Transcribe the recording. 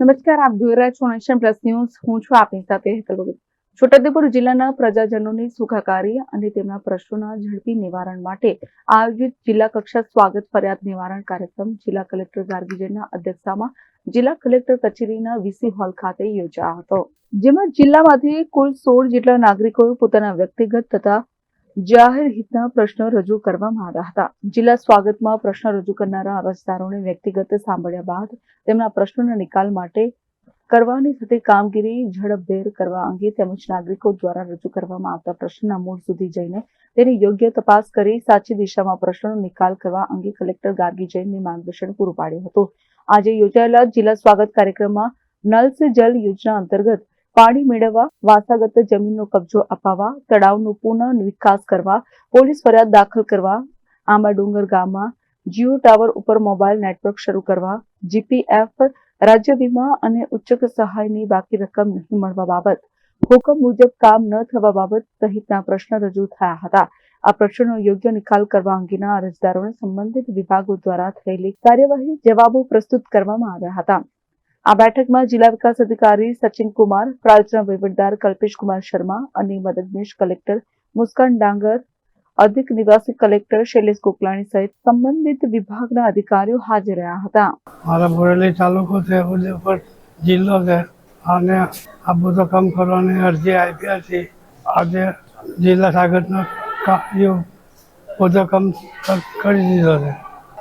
નમસ્કાર, આપ જોઈ રહ્યા છો નેશન પ્લસ ન્યૂઝ હું છું આપની સાથે હેતલ છોટાઉદેપુર જિલ્લાના પ્રજાજનોની સુખાકારી અને તેમના પ્રશ્નોના ઝડપી નિવારણ માટે આયોજિત જિલ્લા કક્ષા સ્વાગત ફરિયાદ નિવારણ કાર્યક્રમ જિલ્લા કલેક્ટર ગાર્ગીજનના અધ્યક્ષતામાં જિલ્લા કલેક્ટર કચેરીના વીસી હોલ ખાતે યોજાયો હતો. જેમાં જિલ્લામાંથી કુલ સોળ જેટલા નાગરિકોએ પોતાના વ્યક્તિગત તથા જાહેર હિતના પ્રશ્નો રજૂ કરવામાં આવ્યા હતા. જિલ્લા સ્વાગતમાં પ્રશ્ન રજૂ કરનારા અરજદારોને વ્યક્તિગત સાંભળ્યા બાદ તેમના પ્રશ્નોના નિકાલ માટે કરવાની થતી કામગીરી ઝડપભેર કરવા અંગે તેમજ નાગરિકો દ્વારા રજૂ કરવામાં આવતા પ્રશ્નના મૂળ સુધી જઈને તેની યોગ્ય તપાસ કરી સાચી દિશામાં પ્રશ્નોનો નિકાલ કરવા અંગે કલેક્ટર ગાર્ગી જૈનને માર્ગદર્શન પૂરું પાડ્યું હતું. આજે યોજાયેલા જિલ્લા સ્વાગત કાર્યક્રમમાં નલ સે જલ યોજના અંતર્ગત પાણી મેળવવા, વાસાગત જમીનનો કબજો અપાવવા, તળાવનો પુનઃ વિકાસ કરવા, પોલીસ ફરિયાદ દાખલ કરવા આંબાડુંગર ગામમાં જીઓ ટાવર ઉપર મોબાઈલ નેટવર્ક શરૂ કરવા, જીપીએફ રાજ્ય વીમા અને ઉચ્ચક સહાયની બાકી રકમ નહીં મળવા બાબત. હુકમ મુજબ કામ ન થવા બાબત સહિતના પ્રશ્ન રજૂ થયા હતા. આ પ્રશ્નનો યોગ્ય નિકાલ કરવા અંગેના અરજદારોને સંબંધિત વિભાગો દ્વારા થયેલી કાર્યવાહી જવાબો પ્રસ્તુત કરવામાં આવ્યા હતા. આ બેઠકમાં જિલ્લા વિકાસ અધિકારી સચિન કુમાર પ્રાચના વહીવટદાર કલ્પેશ કુમાર શર્મા અને મદદનીશ કલેક્ટર મુસ્કાન ડાંગર, અધિક નિવાસી કલેક્ટર શૈલેષ ગોકલાણી સહિત સંબંધિત વિભાગના અધિકારીઓ હાજર રહ્યા હતા. મારા બોરેલી તાલુકો છે ઉદયપુર જિલ્લો છે અને આ બધું કામ કરવાની અરજી આપી હતી. આજે જિલ્લા સાગરનો કાર્ય બધો કામ કરી દીધો છે.